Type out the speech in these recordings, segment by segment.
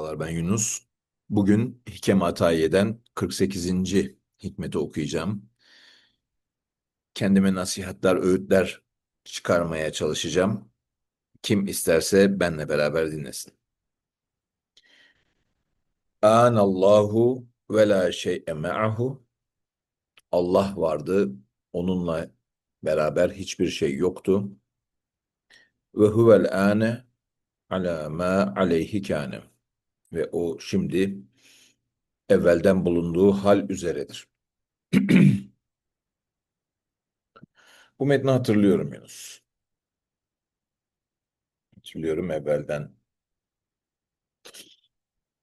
Merhabalar ben Yunus. Bugün Hikem Atayiye'den 48. hikmeti okuyacağım. Kendime nasihatler, öğütler çıkarmaya çalışacağım. Kim isterse benle beraber dinlesin. Anallahu ve la şey'e me'ahu. Allah vardı, onunla beraber hiçbir şey yoktu. Ve huvel ane ala ma aleyhi kâne. Ve o şimdi evvelden bulunduğu hal üzeredir. Bu metni hatırlıyorum Yunus. Hatırlıyorum evvelden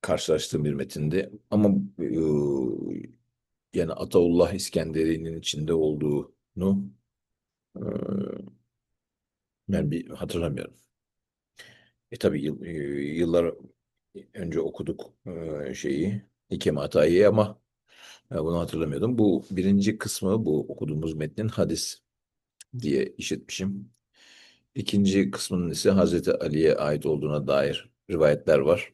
karşılaştığım bir metindi. Ama e, yani Ataullah İskenderi'nin içinde olduğunu e, ben bir hatırlamıyorum. E tabii yıl, e, yıllar önce okuduk e, şeyi Hikem Atayi'yi ama e, bunu hatırlamıyordum. Bu birinci kısmı bu okuduğumuz metnin hadis diye işitmişim. İkinci kısmının ise Hazreti Ali'ye ait olduğuna dair rivayetler var.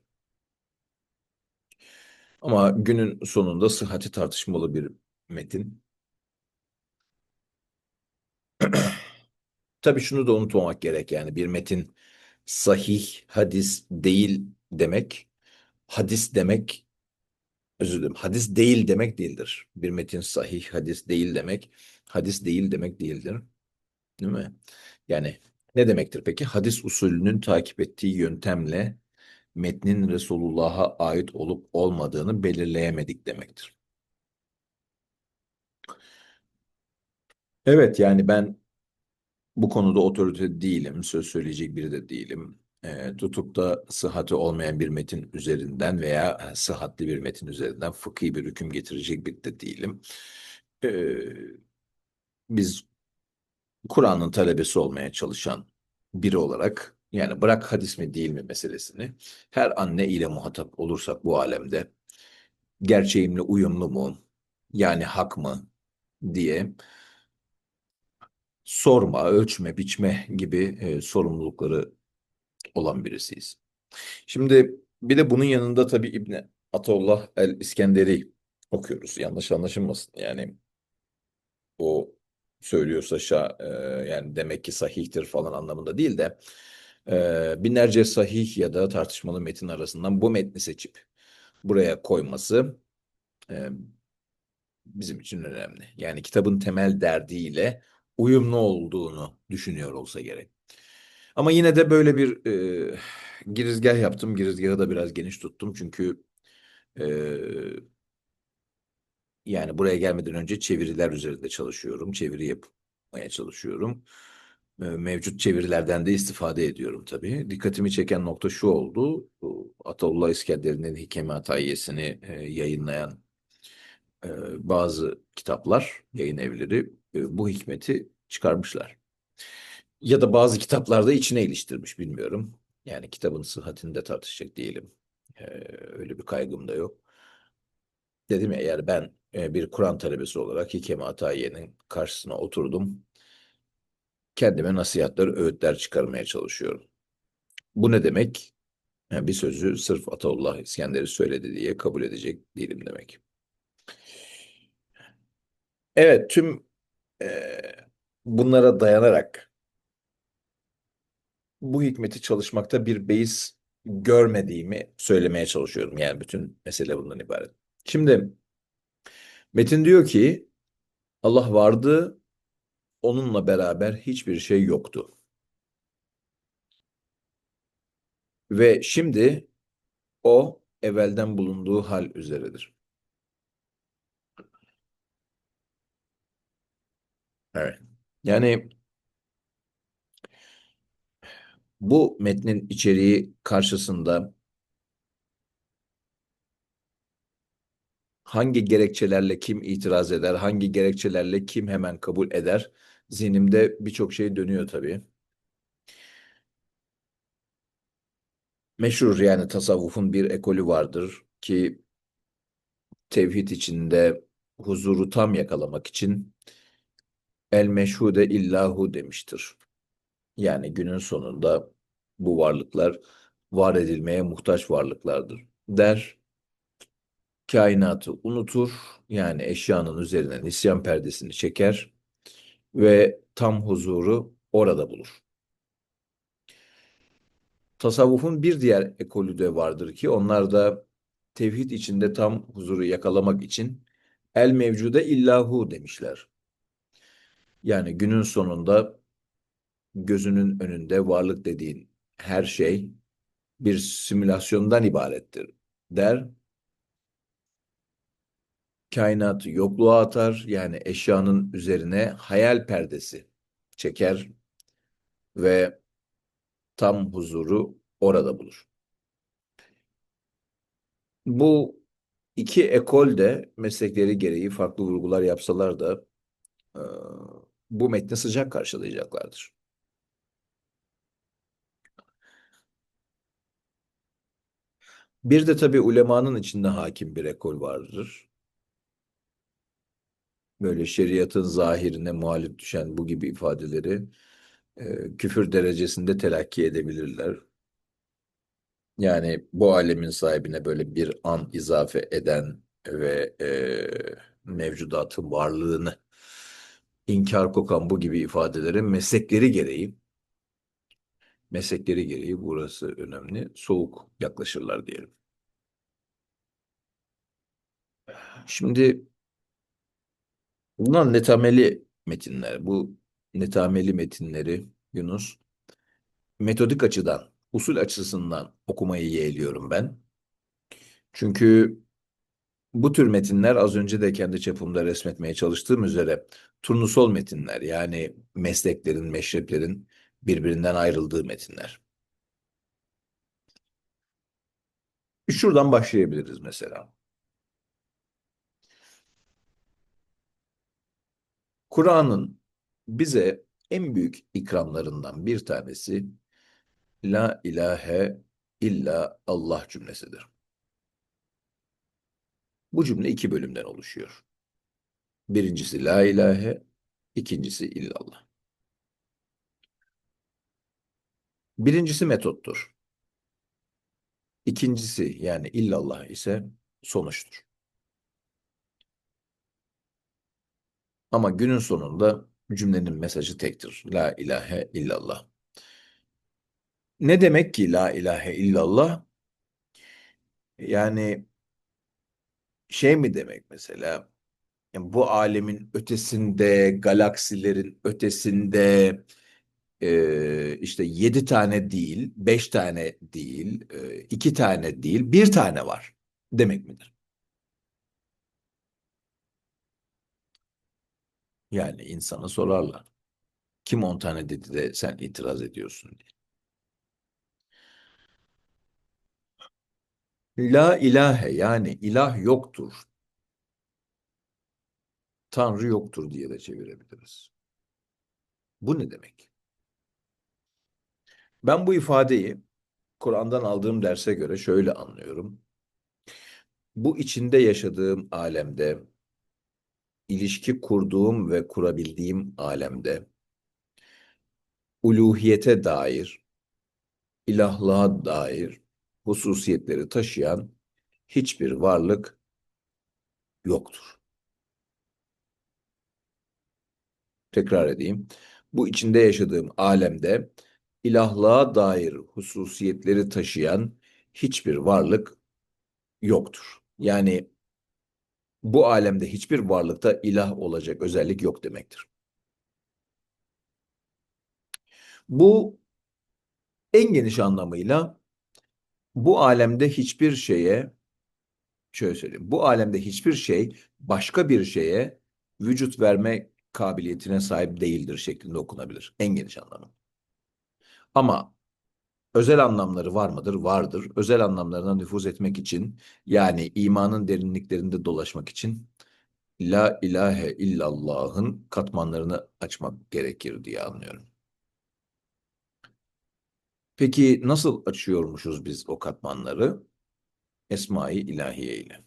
Ama günün sonunda sıhhati tartışmalı bir metin. Tabii şunu da unutmamak gerek yani bir metin sahih hadis değil demek, hadis demek, özür dilerim, hadis değil demek değildir. Bir metin sahih hadis değil demek, hadis değil demek değildir. Değil mi? Yani ne demektir peki? Hadis usulünün takip ettiği yöntemle metnin Resulullah'a ait olup olmadığını belirleyemedik demektir. Evet yani ben bu konuda otorite değilim, söz söyleyecek biri de değilim. E, tutup sıhhati olmayan bir metin üzerinden veya e, sıhhatli bir metin üzerinden fıkhi bir hüküm getirecek biri de değilim. E, biz Kur'an'ın talebesi olmaya çalışan biri olarak yani bırak hadis mi değil mi meselesini her anne ile muhatap olursak bu alemde gerçeğimle uyumlu mu yani hak mı diye sorma, ölçme, biçme gibi e, sorumlulukları olan birisiyiz. Şimdi bir de bunun yanında tabii İbni Ataullah el-İskenderi okuyoruz. Yanlış anlaşılmasın. Yani o söylüyorsa şa, e, yani demek ki sahihtir falan anlamında değil de e, binlerce sahih ya da tartışmalı metin arasından bu metni seçip buraya koyması e, bizim için önemli. Yani kitabın temel derdiyle uyumlu olduğunu düşünüyor olsa gerek. Ama yine de böyle bir e, girizgah yaptım. Girizgahı da biraz geniş tuttum çünkü e, yani buraya gelmeden önce çeviriler üzerinde çalışıyorum. Çeviri yapmaya çalışıyorum. E, mevcut çevirilerden de istifade ediyorum tabii. Dikkatimi çeken nokta şu oldu. Ataullah İskender'in Hikemi Atayyesini e, yayınlayan e, bazı kitaplar, yayın evleri e, bu hikmeti çıkarmışlar. Ya da bazı kitaplarda içine iliştirmiş bilmiyorum. Yani kitabın sıhhatini de tartışacak değilim. Ee, öyle bir kaygım da yok. Dedim ya eğer ben e, bir Kur'an talebesi olarak Hikemi Atayiye'nin karşısına oturdum. Kendime nasihatler, öğütler çıkarmaya çalışıyorum. Bu ne demek? Yani bir sözü sırf Ataullah İskender'i söyledi diye kabul edecek değilim demek. Evet, tüm e, bunlara dayanarak bu hikmeti çalışmakta bir beis görmediğimi söylemeye çalışıyorum. Yani bütün mesele bundan ibaret. Şimdi Metin diyor ki Allah vardı, onunla beraber hiçbir şey yoktu. Ve şimdi o evvelden bulunduğu hal üzeredir. Evet. Yani bu metnin içeriği karşısında hangi gerekçelerle kim itiraz eder, hangi gerekçelerle kim hemen kabul eder? Zihnimde birçok şey dönüyor tabii. Meşhur yani tasavvufun bir ekolü vardır ki tevhid içinde huzuru tam yakalamak için el meşhude illahu demiştir. Yani günün sonunda bu varlıklar var edilmeye muhtaç varlıklardır. der, kainatı unutur, yani eşyanın üzerine nisyan perdesini çeker ve tam huzuru orada bulur. Tasavvufun bir diğer ekolü de vardır ki onlar da tevhid içinde tam huzuru yakalamak için el mevcude illahu demişler. Yani günün sonunda gözünün önünde varlık dediğin her şey bir simülasyondan ibarettir der. Kainatı yokluğa atar yani eşyanın üzerine hayal perdesi çeker ve tam huzuru orada bulur. Bu iki ekol de meslekleri gereği farklı vurgular yapsalar da bu metni sıcak karşılayacaklardır. Bir de tabii ulemanın içinde hakim bir ekol vardır. Böyle şeriatın zahirine muhalif düşen bu gibi ifadeleri e, küfür derecesinde telakki edebilirler. Yani bu alemin sahibine böyle bir an izafe eden ve e, mevcudatın varlığını inkar kokan bu gibi ifadelerin meslekleri gereği meslekleri gereği burası önemli. Soğuk yaklaşırlar diyelim. Şimdi bunlar netameli metinler. Bu netameli metinleri Yunus metodik açıdan, usul açısından okumayı yeğliyorum ben. Çünkü bu tür metinler az önce de kendi çapımda resmetmeye çalıştığım üzere turnusol metinler yani mesleklerin, meşreplerin birbirinden ayrıldığı metinler. Şuradan başlayabiliriz mesela. Kur'an'ın bize en büyük ikramlarından bir tanesi La ilahe illa Allah cümlesidir. Bu cümle iki bölümden oluşuyor. Birincisi la ilahe, ikincisi illallah. Birincisi metottur. İkincisi yani illallah ise sonuçtur. Ama günün sonunda cümlenin mesajı tektir. La ilahe illallah. Ne demek ki la ilahe illallah? Yani şey mi demek mesela? Yani bu alemin ötesinde, galaksilerin ötesinde e, işte yedi tane değil, beş tane değil, iki tane değil, bir tane var demek midir? Yani insana sorarlar. Kim on tane dedi de sen itiraz ediyorsun diye. La ilahe yani ilah yoktur. Tanrı yoktur diye de çevirebiliriz. Bu ne demek? Ben bu ifadeyi Kur'an'dan aldığım derse göre şöyle anlıyorum. Bu içinde yaşadığım alemde, ilişki kurduğum ve kurabildiğim alemde, uluhiyete dair, ilahlığa dair hususiyetleri taşıyan hiçbir varlık yoktur. Tekrar edeyim. Bu içinde yaşadığım alemde ilahlığa dair hususiyetleri taşıyan hiçbir varlık yoktur. Yani bu alemde hiçbir varlıkta ilah olacak özellik yok demektir. Bu en geniş anlamıyla bu alemde hiçbir şeye şöyle söyleyeyim. Bu alemde hiçbir şey başka bir şeye vücut verme kabiliyetine sahip değildir şeklinde okunabilir. En geniş anlamı. Ama özel anlamları var mıdır? Vardır. Özel anlamlarına nüfuz etmek için yani imanın derinliklerinde dolaşmak için La ilahe illallah'ın katmanlarını açmak gerekir diye anlıyorum. Peki nasıl açıyormuşuz biz o katmanları? Esma-i ilahiye ile.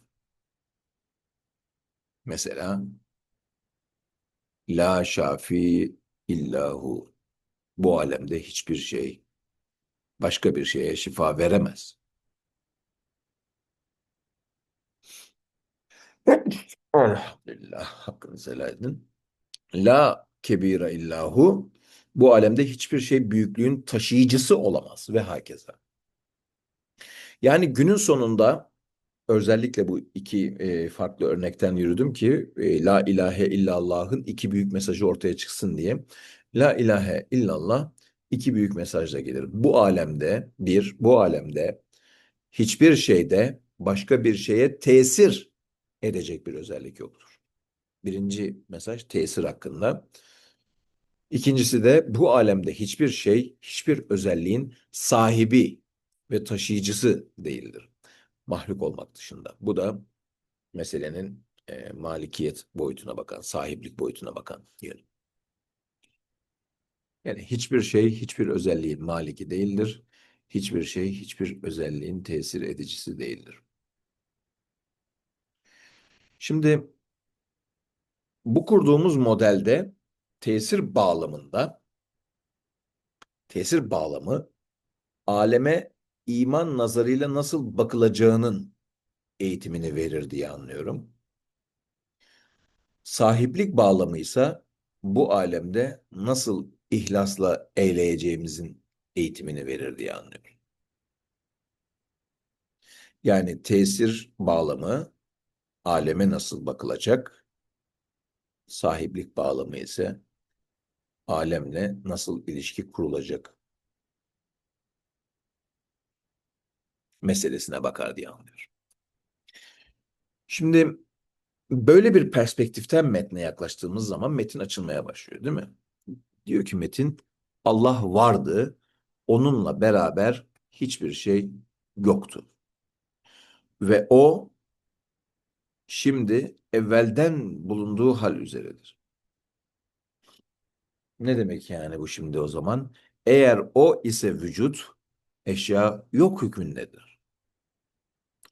Mesela La şafi illahu. Bu alemde hiçbir şey başka bir şeye şifa veremez. Elhamdülillah. Hakkınızı helal edin. La kebira illahu. Bu alemde hiçbir şey büyüklüğün taşıyıcısı olamaz ve hakeza. Yani günün sonunda özellikle bu iki e, farklı örnekten yürüdüm ki e, La ilahe illallah'ın iki büyük mesajı ortaya çıksın diye. La ilahe illallah iki büyük mesajla gelir. Bu alemde bir, bu alemde hiçbir şeyde başka bir şeye tesir edecek bir özellik yoktur. Birinci mesaj tesir hakkında. İkincisi de bu alemde hiçbir şey, hiçbir özelliğin sahibi ve taşıyıcısı değildir. Mahluk olmak dışında. Bu da meselenin e, malikiyet boyutuna bakan, sahiplik boyutuna bakan diyelim. Yani hiçbir şey, hiçbir özelliğin maliki değildir. Hiçbir şey, hiçbir özelliğin tesir edicisi değildir. Şimdi bu kurduğumuz modelde tesir bağlamında tesir bağlamı aleme iman nazarıyla nasıl bakılacağının eğitimini verir diye anlıyorum. Sahiplik bağlamı ise bu alemde nasıl ihlasla eyleyeceğimizin eğitimini verir diye anlıyorum. Yani tesir bağlamı aleme nasıl bakılacak? Sahiplik bağlamı ise alemle nasıl ilişki kurulacak meselesine bakar diye anlıyorum. Şimdi böyle bir perspektiften metne yaklaştığımız zaman metin açılmaya başlıyor değil mi? Diyor ki metin Allah vardı, onunla beraber hiçbir şey yoktu. Ve o şimdi evvelden bulunduğu hal üzeredir. Ne demek yani bu şimdi o zaman? Eğer o ise vücut, eşya yok hükmündedir.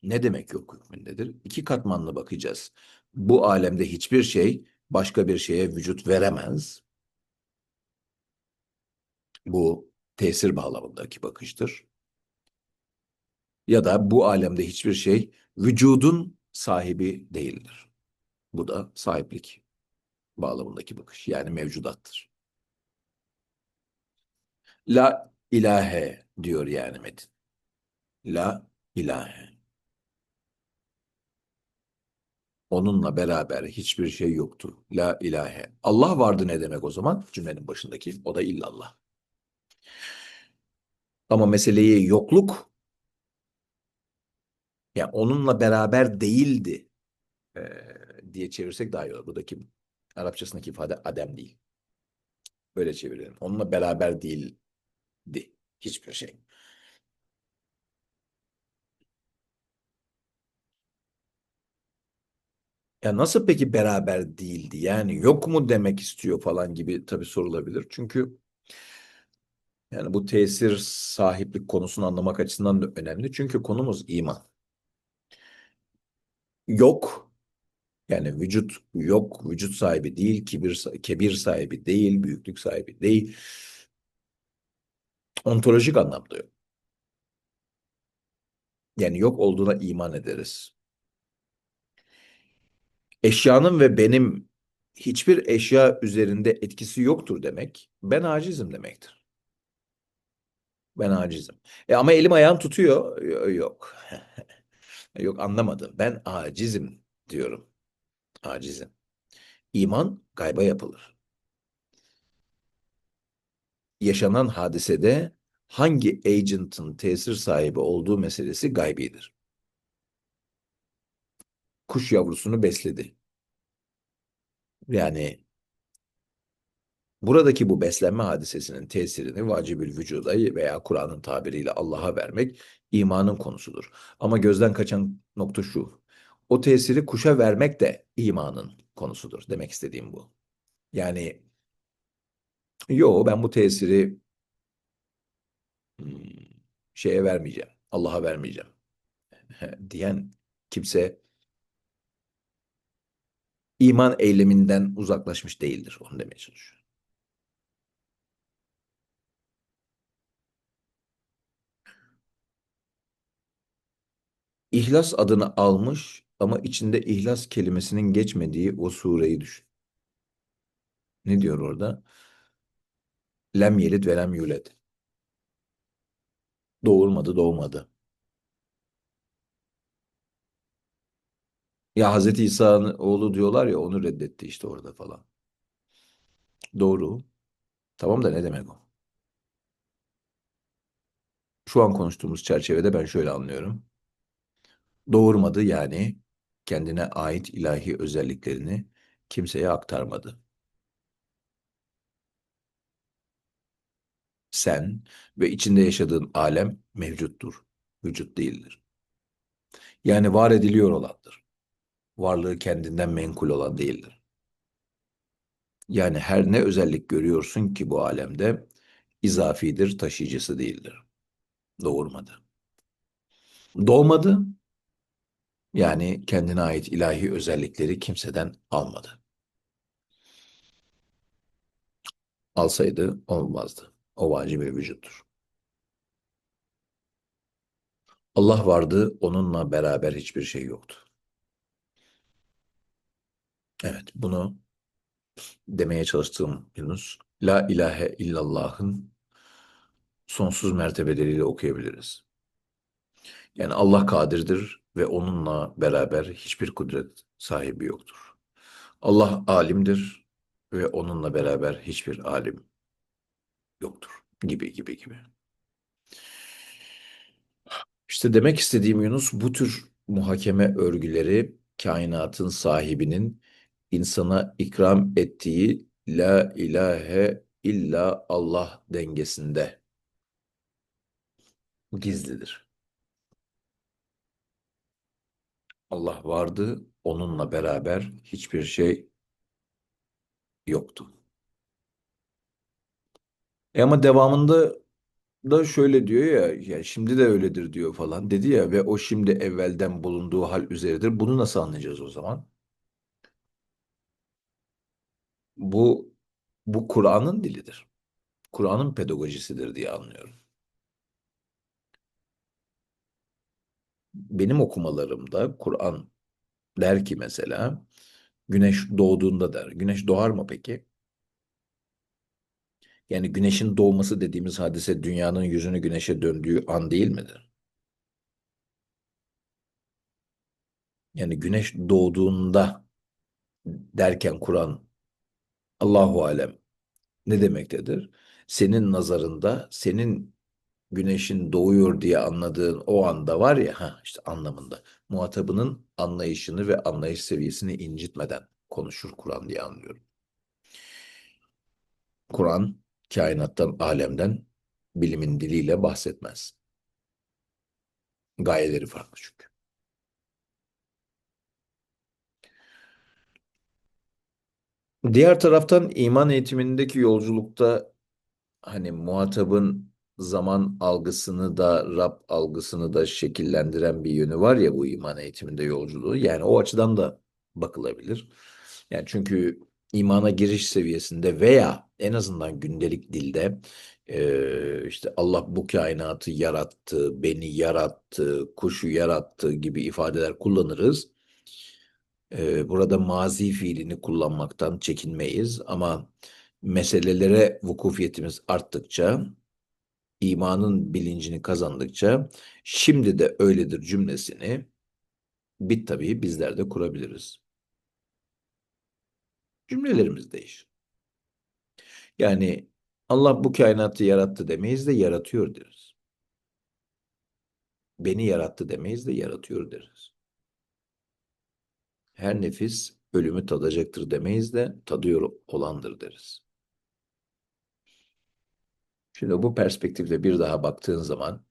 Ne demek yok hükmündedir? İki katmanlı bakacağız. Bu alemde hiçbir şey başka bir şeye vücut veremez. Bu tesir bağlamındaki bakıştır. Ya da bu alemde hiçbir şey vücudun sahibi değildir. Bu da sahiplik bağlamındaki bakış. Yani mevcudattır. La ilahe diyor yani metin. La ilahe. Onunla beraber hiçbir şey yoktu. La ilahe. Allah vardı ne demek o zaman? Cümlenin başındaki. O da illallah. Ama meseleyi yokluk yani onunla beraber değildi e, diye çevirsek daha iyi olur. Buradaki Arapçasındaki ifade adem değil. Böyle çevirelim. Onunla beraber değildi hiçbir şey. Ya nasıl peki beraber değildi? Yani yok mu demek istiyor falan gibi tabii sorulabilir. Çünkü yani bu tesir sahiplik konusunu anlamak açısından da önemli. Çünkü konumuz iman. Yok yani vücut yok, vücut sahibi değil, kibir, kebir sahibi değil, büyüklük sahibi değil. Ontolojik anlamda yok. Yani yok olduğuna iman ederiz. Eşyanın ve benim hiçbir eşya üzerinde etkisi yoktur demek, ben acizim demektir. Ben acizim. E ama elim ayağım tutuyor. Yok. Yok anlamadım. Ben acizim diyorum. Acizim. İman gayba yapılır. Yaşanan hadisede hangi agent'ın tesir sahibi olduğu meselesi gaybidir. Kuş yavrusunu besledi. Yani buradaki bu beslenme hadisesinin tesirini vacibül vücuda veya Kur'an'ın tabiriyle Allah'a vermek imanın konusudur. Ama gözden kaçan nokta şu. O tesiri kuşa vermek de imanın konusudur. Demek istediğim bu. Yani yo ben bu tesiri hmm, şeye vermeyeceğim. Allah'a vermeyeceğim. diyen kimse iman eyleminden uzaklaşmış değildir. Onu demeye çalışıyor. İhlas adını almış ama içinde ihlas kelimesinin geçmediği o sureyi düşün. Ne diyor orada? Lem yelid ve lem yuled. Doğurmadı, doğmadı. Ya Hazreti İsa'nın oğlu diyorlar ya onu reddetti işte orada falan. Doğru. Tamam da ne demek o? Şu an konuştuğumuz çerçevede ben şöyle anlıyorum. Doğurmadı yani kendine ait ilahi özelliklerini kimseye aktarmadı. Sen ve içinde yaşadığın alem mevcuttur, vücut değildir. Yani var ediliyor olandır. Varlığı kendinden menkul olan değildir. Yani her ne özellik görüyorsun ki bu alemde izafidir, taşıyıcısı değildir. Doğurmadı. Doğmadı, yani kendine ait ilahi özellikleri kimseden almadı. Alsaydı olmazdı. O vacibi vücuttur. Allah vardı, onunla beraber hiçbir şey yoktu. Evet, bunu demeye çalıştığım Yunus, La ilahe illallah'ın sonsuz mertebeleriyle okuyabiliriz. Yani Allah kadirdir ve onunla beraber hiçbir kudret sahibi yoktur. Allah alimdir ve onunla beraber hiçbir alim yoktur. Gibi gibi gibi. İşte demek istediğim Yunus bu tür muhakeme örgüleri kainatın sahibinin insana ikram ettiği La ilahe illa Allah dengesinde gizlidir. Allah vardı, onunla beraber hiçbir şey yoktu. E ama devamında da şöyle diyor ya, ya şimdi de öyledir diyor falan dedi ya ve o şimdi evvelden bulunduğu hal üzeredir. Bunu nasıl anlayacağız o zaman? Bu bu Kur'an'ın dilidir. Kur'an'ın pedagojisidir diye anlıyorum. Benim okumalarımda Kur'an der ki mesela güneş doğduğunda der. Güneş doğar mı peki? Yani güneşin doğması dediğimiz hadise dünyanın yüzünü güneşe döndüğü an değil midir? Yani güneş doğduğunda derken Kur'an Allahu alem ne demektedir? Senin nazarında senin güneşin doğuyor diye anladığın o anda var ya ha işte anlamında muhatabının anlayışını ve anlayış seviyesini incitmeden konuşur Kur'an diye anlıyorum. Kur'an kainattan, alemden bilimin diliyle bahsetmez. Gayeleri farklı çünkü. Diğer taraftan iman eğitimindeki yolculukta hani muhatabın zaman algısını da Rab algısını da şekillendiren bir yönü var ya bu iman eğitiminde yolculuğu. Yani o açıdan da bakılabilir. Yani çünkü imana giriş seviyesinde veya en azından gündelik dilde işte Allah bu kainatı yarattı, beni yarattı, kuşu yarattı gibi ifadeler kullanırız. Burada mazi fiilini kullanmaktan çekinmeyiz ama meselelere vukufiyetimiz arttıkça, imanın bilincini kazandıkça şimdi de öyledir cümlesini bit tabii bizler de kurabiliriz. Cümlelerimiz değişir. Yani Allah bu kainatı yarattı demeyiz de yaratıyor deriz. Beni yarattı demeyiz de yaratıyor deriz. Her nefis ölümü tadacaktır demeyiz de tadıyor olandır deriz. Şimdi bu perspektifle bir daha baktığın zaman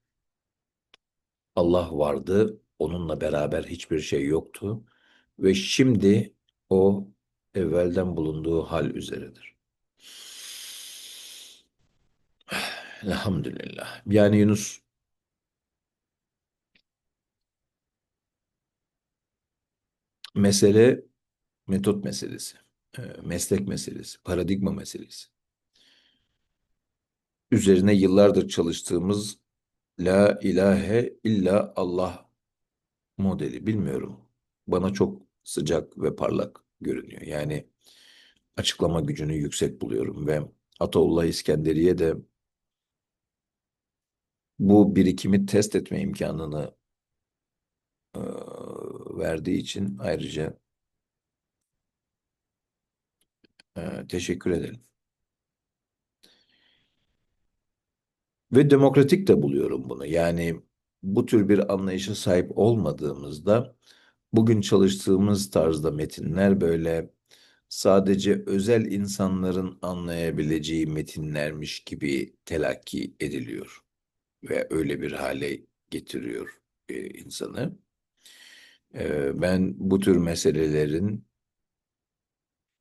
Allah vardı, onunla beraber hiçbir şey yoktu ve şimdi o evvelden bulunduğu hal üzeredir. Elhamdülillah. Yani Yunus mesele metot meselesi, e, meslek meselesi, paradigma meselesi. Üzerine yıllardır çalıştığımız La ilahe illa Allah modeli bilmiyorum. bana çok sıcak ve parlak görünüyor. Yani açıklama gücünü yüksek buluyorum ve Ataullah İskenderiye de bu birikimi test etme imkanını eee, verdiği için ayrıca eee, teşekkür ederim. Ve demokratik de buluyorum bunu. Yani bu tür bir anlayışa sahip olmadığımızda bugün çalıştığımız tarzda metinler böyle sadece özel insanların anlayabileceği metinlermiş gibi telakki ediliyor ve öyle bir hale getiriyor e, insanı. E, ben bu tür meselelerin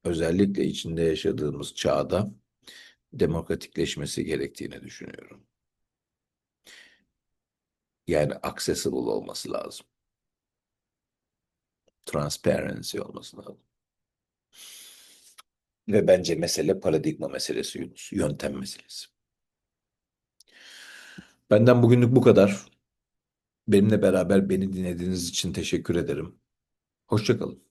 özellikle içinde yaşadığımız çağda demokratikleşmesi gerektiğini düşünüyorum. Yani accessible olması lazım. Transparency olması lazım. Ve bence mesele paradigma meselesi Yunus. Yöntem meselesi. Benden bugünlük bu kadar. Benimle beraber beni dinlediğiniz için teşekkür ederim. Hoşça kalın.